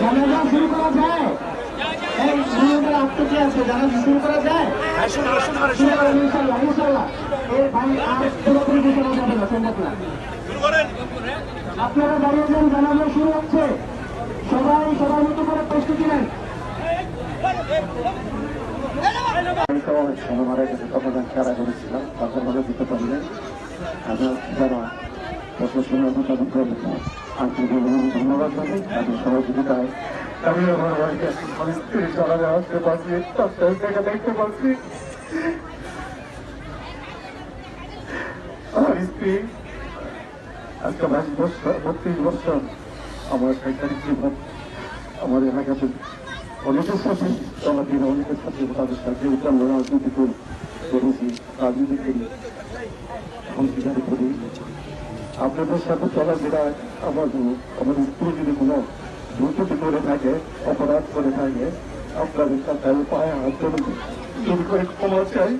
জানাজা শুরু করা যায় এই শুরু করা যায়। আপনারা দাঁড়িয়ে যান, জানাজা শুরু হচ্ছে। সবাই সবার মতো করে প্রস্তুতি নেন। আমি খেলা করেছিলাম ধন্যবাদ। আমি আমার স্ত্রী আসতে পারছি দেখতে পাচ্ছি। আমার স্ত্রী, আজকে বাইশ বছর, বত্রিশ বছর আমার সাংসারিক জীবন, আমার এলাকাতে অনেকের সাথে চলাফেরা অনেকের সাথে তাদের সাথে আমরা রাজনীতি করি, করেছি, রাজনীতি করি আপনাদের সাথে চলাফেরায় আমার আমার স্ত্রী যদি কোনো দুর্নীতি করে থাকে, অপরাধ করে থাকে। আপনাদের সাথে আমি পায়ে হাত ক্ষমা চাই।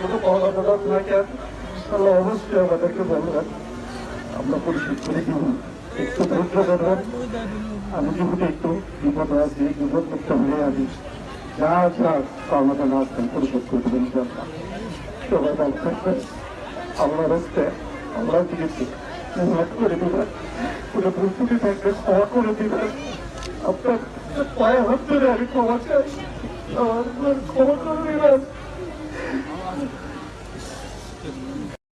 কোনো তাহলে অবশ্যই আমরা পরিশোধ করে দিব। একটু ধৈর্য ধরবেন। আমি যেহেতু একটু বিপদ আছি বিপদ মুক্ত হয়ে আমি যা যা পাওনা দাদা পরিশোধ করে দেবেন করে দেবেন কোনো প্রস্তুতি থাকলে ক্ষমা করে দিবেন। আপনার পায়ে হাত ধরে আমি ক্ষমা চাই। আমার ক্ষমা করে দিবেন।